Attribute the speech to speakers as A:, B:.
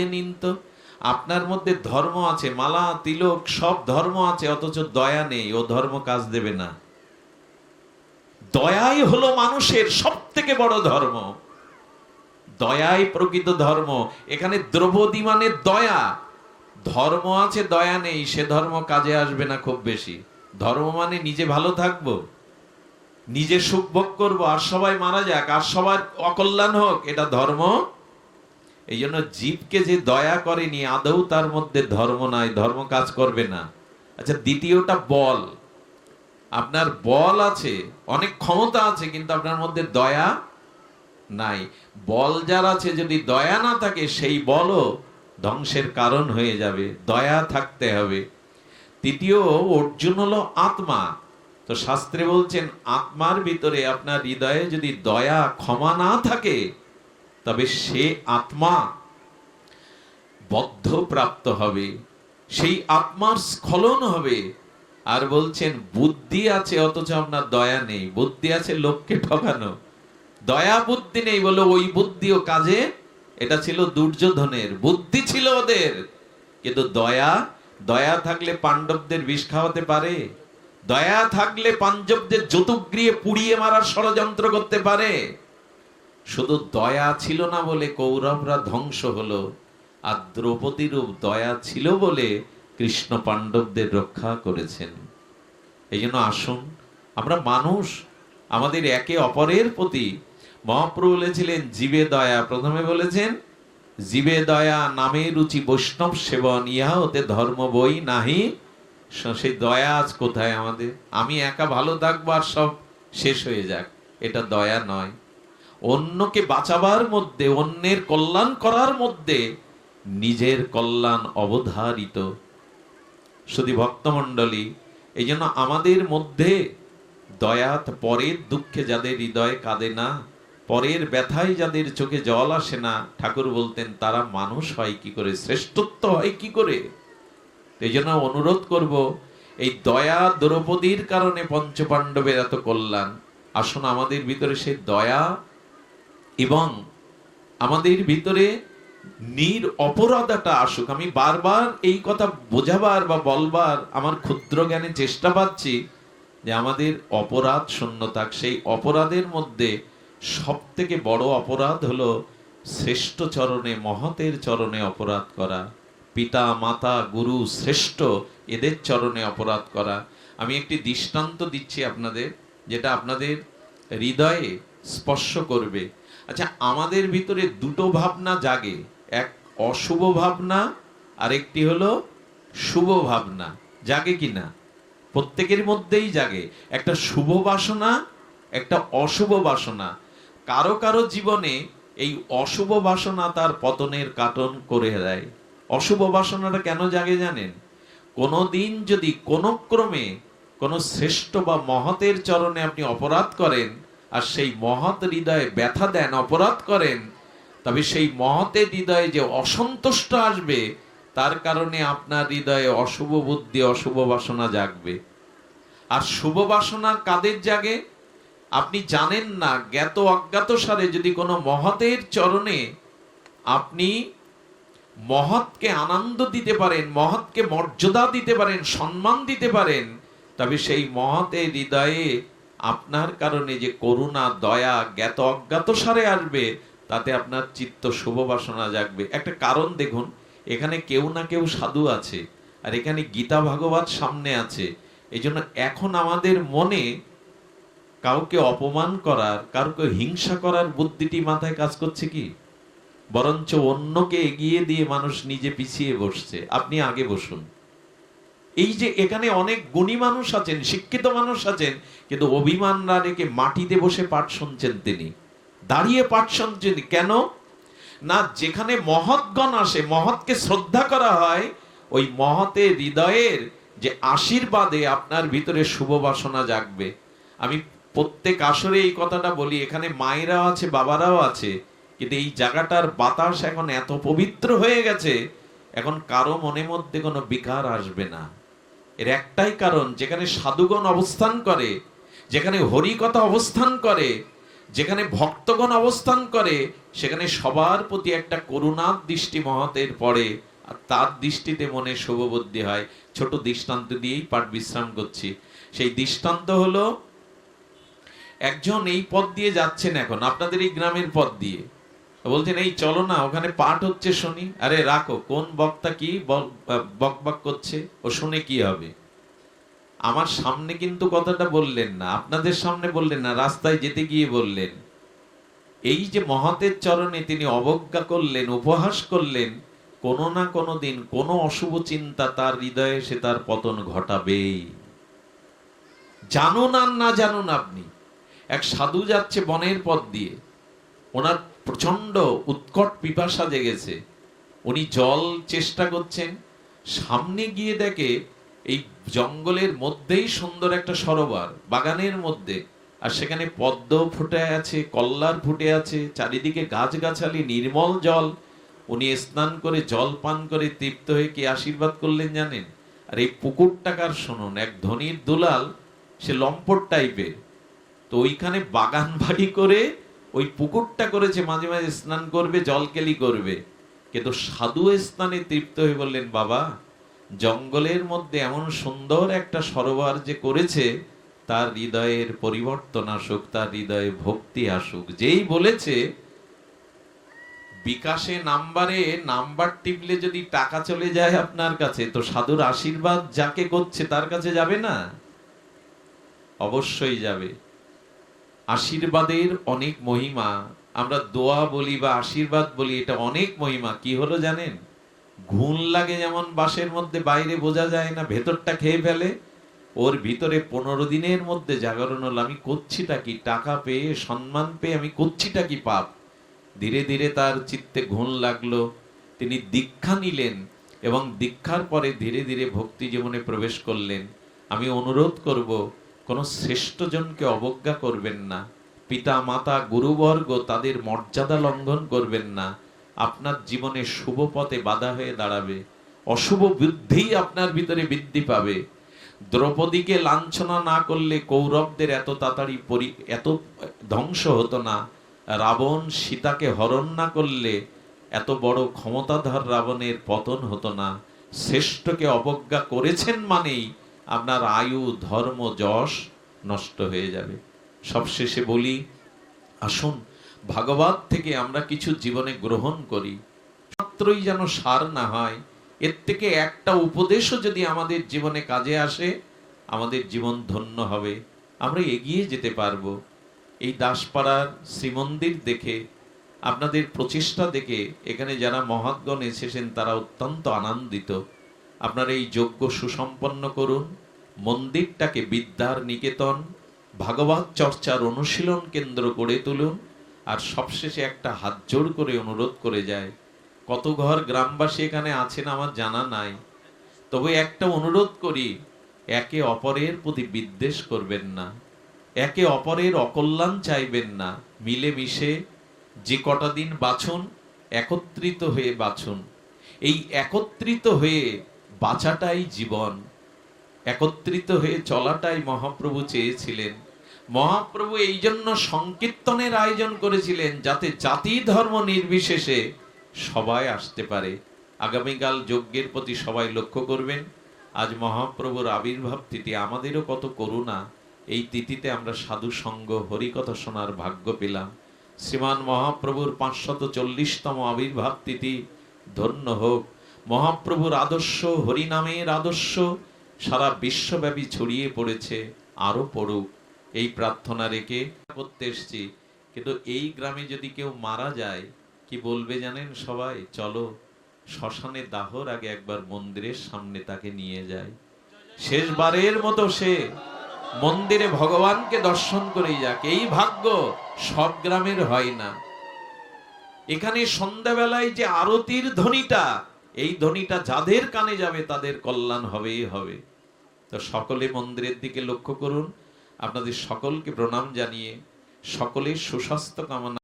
A: এ নিন তো। আপনার মধ্যে ধর্ম আছে, মালা, তিলক, সব ধর্ম আছে, অথচ দয়া নেই, ও ধর্ম কাজ দেবে না। দয়াই হলো মানুষের সব থেকে বড় ধর্ম। দয়াই প্রকৃত ধর্ম। এখানে দ্রৌপদী মানে দয়া। ধর্ম আছে, দয়া নেই, সে ধর্ম কাজে আসবে না খুব বেশি। ধর্ম মানে নিজে ভালো থাকব, নিজে সুখ ভোগ করব, আর সবাই মারা যাক, আর সবার অকল্যাণ হোক, এটা ধর্ম এই জন্য জীবকে যে দয়া করেনি, আদৌ তার মধ্যে ধর্ম নাই, ধর্ম কাজ করবে না। আচ্ছা দ্বিতীয়টা বল। আপনার বল আছে, অনেক ক্ষমতা আছে, কিন্তু আপনার মধ্যে দয়া নাই। বল যার আছে, যদি দয়া না থাকে, সেই বলও ধ্বংসের কারণ হয়ে যাবে, দয়া থাকতে হবে। তৃতীয়, অর্জুন হলো আত্মা। তো শাস্ত্রে বলছেন, আত্মার ভিতরে আপনার হৃদয়ে যদি দয়া, ক্ষমা না থাকে তবে সে আত্মা বদ্ধ প্রাপ্ত হবে, সেই আত্মার স্খলন হবে। আর বলছেন, বুদ্ধি আছে, অথচ আপনার দয়া নেই। বুদ্ধি আছে লোককে ঠকানো। দয়া বুদ্ধি নেই বলে ওই বুদ্ধি ও কাজে। এটা ছিল দুর্যোধনের। বুদ্ধি ছিল ওদের। কিন্তু দয়া দয়া থাকলে পাণ্ডবদের বিষ খাওয়াতে পারে। দয়া থাকলে পাঞ্জবদের যতুগৃহে পুড়িয়ে মারার ষড়যন্ত্র করতে পারে। শুধু দয়া ছিল না বলে কৌরবরা ধ্বংস হলো, আর দ্রৌপদীরূপ দয়া ছিল বলে কৃষ্ণ পাণ্ডবদের রক্ষা করেছেন। এই জন্য আসুন, আমরা মানুষ, আমাদের একে অপরের প্রতি মহাপ্রভু বলেছিলেন, জীবে দয়া। প্রথমে বলেছেন, জীবে দয়া নামে রুচি বৈষ্ণব সেবন, ইহা হতে ধর্ম বই নাহি। সেই দয়া আজ কোথায় আমাদের? আমি একা ভালো থাকব আর সব শেষ হয়ে যাক। এটা দয়া নয়। অন্যকে বাঁচাবার মধ্যে, অন্যের কল্যাণ করার মধ্যে নিজের কল্যাণ অবধারিত। শুধু ভক্তমণ্ডলী এই জন্য আমাদের মধ্যে দয়া পরের দুঃখে যাদের হৃদয়ে কাঁদে না, পরের ব্যথায় যাদের চোখে জল আসে না, ঠাকুর বলতেন, তারা মানুষ হয় কি করে? শ্রেষ্ঠত্ব হয় কি করে? এই জন্য অনুরোধ করব, এই দয়া দ্রৌপদীর কারণে পঞ্চপাণ্ডবের এত কল্যাণ। আসুন আমাদের ভিতরে সেই দয়া এবং আমাদের ভিতরে নির অপরাধটা আসুক। আমি বারবার এই কথা বোঝাবার বা বলবার আমার ক্ষুদ্র জ্ঞানে চেষ্টা পাচ্ছি যে আমাদের অপরাধ শূন্য থাক। সেই অপরাধের মধ্যে সব থেকে বড় অপরাধ হলো শ্রেষ্ঠ চরণে, মহতের চরণে অপরাধ করা। পিতা, মাতা, গুরু, শ্রেষ্ঠ, এদের চরণে অপরাধ করা। আমি একটি দৃষ্টান্ত দিচ্ছি আপনাদের, যেটা আপনাদের হৃদয়ে স্পর্শ করবে। আচ্ছা আমাদের ভিতরে দুটো ভাবনা জাগে। এক অশুভ ভাবনা আর একটি হলো শুভ ভাবনা। জাগে কি না? প্রত্যেকের মধ্যেই জাগে। একটা শুভ বাসনা, একটা অশুভ বাসনা। কারও কারও জীবনে এই অশুভ বাসনা তার পতনের কাটন করে দেয়। অশুভ বাসনাটা কেন জাগে জানেন? কোনোদিন যদি কোনো ক্রমে কোনো শ্রেষ্ঠ বা মহতের চরণে আপনি অপরাধ করেন আর সেই মহৎ হৃদয়ে ব্যথা দেন, অপরাধ করেন, তবে সেই মহতের হৃদয়ে যে অসন্তুষ্ট আসবে, তার কারণে আপনার হৃদয়ে অশুভ বুদ্ধি, অশুভ বাসনা জাগবে। আর শুভ বাসনা কাদের জাগে? আপনি জানেন না, জ্ঞাত অজ্ঞাত সারে যদি কোনো মহতের চরণে আপনি মহৎকে আনন্দ দিতে পারেন, মহৎকে মর্যাদা দিতে পারেন, সম্মান দিতে পারেন, তবে সেই মহতের হৃদয়ে আপনার কারণে যে করুণা, দয়া, জ্ঞাত, অজ্ঞাত সারে আসবে, তাতে আপনার চিত্ত শুভ বাসনা জাগবে। একটা কারণ দেখুন, এখানে কেউ না কেউ সাধু আছে, আর এখানে গীতা ভাগবত সামনে আছে। এই জন্য এখন আমাদের মনে কাউকে অপমান করার, কাউকে হিংসা করার বুদ্ধিটি মাথায় কাজ করছে কি? বরঞ্চ অন্যকে এগিয়ে দিয়ে মানুষ নিজে পিছিয়ে বসছে। আপনি আগে বসুন। এই যে এখানে অনেক গুণী মানুষ আছেন, শিক্ষিত মানুষ আছেন, কিন্তু অভিমান না রেখে মাটিতে বসে পাঠ শুনছেন তিনি। দাঁড়িয়ে পাঠ শুনছেন কেন? না, যেখানে মহৎগণ আসে, মহৎকে শ্রদ্ধা করা হয়, ওই মহতের হৃদয়ের যে আশীর্বাদে আপনার ভিতরে শুভ বাসনা জাগবে। আমি প্রত্যেক আসরে এই কথাটা বলি, এখানে মায়েরাও আছে, বাবারাও আছে, কিন্তু এই জায়গাটার বাতাস এখন এত পবিত্র হয়ে গেছে, এখন কারও মনে মধ্যে কোনো বিকার আসবে না। এর একটাই কারণ, যেখানে সাধুগণ অবস্থান করে, যেখানে হরিকথা অবস্থান করে, যেখানে ভক্তগণ অবস্থান করে, সেখানে সবার প্রতি একটা করুণার দৃষ্টি মহতের পড়ে, আর তার দৃষ্টিতে মনে শুভবুদ্ধি হয়। ছোট দৃষ্টান্ত দিয়েই পাঠ বিশ্রাম করছি। সেই দৃষ্টান্ত হলো, একজন এই পথ দিয়ে যাচ্ছেন এখন, আপনাদের এই গ্রামের পথ দিয়ে। বলছেন, এই চলো না, ওখানে পাঠ হচ্ছে শুনি। আরে রাখো, কোন বক্তা কি বক বক করছে, ও শুনে কি হবে? আমার সামনে কিন্তু কথাটা বললেন না, আপনাদের সামনে বললেন না, রাস্তায় যেতে গিয়ে বললেন। এই যে মহাতের চরণে তিনি অবজ্ঞা করলেন, উপহাস করলেন, কোনো না কোনো দিন কোনো অশুভ চিন্তা তার হৃদয়ে সে তার পতন ঘটাবেই। জানুন আর না জানুন আপনি, এক সাধু যাচ্ছে বনের পথ দিয়ে, ওনার প্রচণ্ড উৎকট পিপাসা জেগেছে। উনি জল চেষ্টা করছেন। সামনে গিয়ে দেখে এই জঙ্গলের মধ্যেই সুন্দর একটা সরোবর, বাগানের মধ্যে। আর সেখানে পদ্ম ফুটে আছে, কল্লার ফুটে আছে, চারিদিকে গাছগাছালি, নির্মল জল। উনি স্নান করে, জল পান করে তৃপ্ত হয়ে কি আশীর্বাদ করলেন জানেন? আর এই পুকুরটাকার শুনুন, এক ধনির দুলাল, সে লম্পট টাইপের তো ওইখানে বাগান বাড়ি করে ওই পুকুরটা করেছে, মাঝে মাঝে স্নান করবে, জলকেলি করবে। কিন্তু সাধু স্নানে তৃপ্ত হয়ে বললেন, বাবা, জঙ্গলের মধ্যে এমন সুন্দর একটা সরোবর যে করেছে, তার হৃদয়ের পরিবর্তন আসুক, তার হৃদয়ে ভক্তি আসুক। যেই বলেছে, বিকাশে নাম্বারে নাম্বার টিপলে যদি টাকা চলে যায় আপনার কাছে, তো সাধুর আশীর্বাদ যাকে করছে তার কাছে যাবে না? অবশ্যই যাবে। আশীর্বাদের অনেক মহিমা। আমরা দোয়া বলি বা আশীর্বাদ বলি, এটা অনেক মহিমা। কি হলো জানেন? ঘুণ লাগে যেমন বাসের মধ্যে বাইরে বোঝা যায় না, ভেতরটা খেয়ে ফেলে। ওর ভিতরে পনেরো দিনের মধ্যে জাগরণ হলো, আমি করছিটা কি? টাকা পেয়ে, সম্মান পেয়ে আমি করছিটা কি পাপ? ধীরে ধীরে তার চিত্তে ঘুণ লাগল। তিনি দীক্ষা নিলেন এবং দীক্ষার পরে ধীরে ধীরে ভক্তি জীবনে প্রবেশ করলেন। আমি অনুরোধ করব কোন শ্রেষ্ঠজনকে অবজ্ঞা করবেন না। পিতা মাতা গুরুবর্গ তাদের মর্যাদা লঙ্ঘন করবেন না। আপনার জীবনে শুভ পথে বাধা হয়ে দাঁড়াবে। অশুভ বুদ্ধিই আপনার ভিতরে বৃদ্ধি পাবে। দ্রৌপদীকে লাঞ্ছনা না করলে কৌরবদের এত তাড়াতাড়ি পরি, এত ধ্বংস হতো না। রাবণ সীতাকে হরণ না করলে এত বড় ক্ষমতাধর রাবণের পতন হতো না। শ্রেষ্ঠকে অবজ্ঞা করেছেন মানেই আপনার আয়ু, ধর্ম, যশ নষ্ট হয়ে যাবে। সবশেষে বলি, আসুন ভাগবত থেকে আমরা কিছু জীবনে গ্রহণ করি। মাত্রই যেন সার না হয়, এর থেকে একটা উপদেশও যদি আমাদের জীবনে কাজে আসে, আমাদের জীবন ধন্য হবে। আমরা এগিয়ে যেতে পারব। এই দাসপাড়ার শ্রীমন্দির দেখে, আপনাদের প্রচেষ্টা দেখে, এখানে যারা মহাৎগণ এসেছেন, তারা অত্যন্ত আনন্দিত। আপনারা এই যজ্ঞ সুসম্পন্ন করুন, মন্দিরটাকে বিদ্যার নিকেতন, ভাগবত চর্চার অনুশীলন কেন্দ্র করে তুলুন, আর সবশেষে একটা হাত জোড় করে অনুরোধ করে যায়, কত ঘর গ্রামবাসী এখানে আছেন আমার জানা নাই তবে একটা অনুরোধ করি, একে অপরের প্রতি বিদ্বেষ করবেন না, একে অপরের অকল্যাণ চাইবেন না মিলে মিশে যে কটা দিন বাছুন, একত্রিত হয়ে বাছুন। এই একত্রিত হয়ে বাঁচাটাই জীবন, একত্রিত হয়ে চলাটাই মহাপ্রভু চেয়েছিলেন। মহাপ্রভু এই জন্য সংকীর্তনের আয়োজন করেছিলেন যাতে জাতি ধর্ম নির্বিশেষে সবাই আসতে পারে। আগামীকাল যজ্ঞের প্রতি সবাই লক্ষ্য করবেন। আজ মহাপ্রভুর আবির্ভাব তিথি, আমাদেরও কত করুণা। এই তিথিতে আমরা সাধু সঙ্গ, হরিকথা শোনার ভাগ্য পেলাম। শ্রীমান মহাপ্রভুর পাঁচশত চল্লিশতম আবির্ভাব তিথি, ধন্য হোক। মহাপ্রভুর আদর্শ, হরিনামের আদর্শ, সারা বিশ্বব্যাপী ছড়িয়ে পড়েছে, আরও পড়ুক। এই প্রার্থনা রেখে করতে এসছি। কিন্তু এই গ্রামে যদি কেউ মারা যায়, কি বলবে জানেন সবাই? চলো, শ্মশানে দাহর আগে একবার মন্দিরের সামনে তাকে নিয়ে যায়। শেষবারের মতো সে মন্দিরে ভগবানকে দর্শন করেই যাক। এই ভাগ্য সব গ্রামের হয় না। এখানে সন্ধ্যাবেলায় যে আরতির ধ্বনিটা এই ধ্বনিটা যাদের কানে যাবে, তাদের কল্যাণ হবেই হবে। তো সকলে মন্দিরের দিকে লক্ষ্য করুন। আপনাদের সকলকে প্রণাম জানিয়ে সকলের সুস্বাস্থ্য কামনা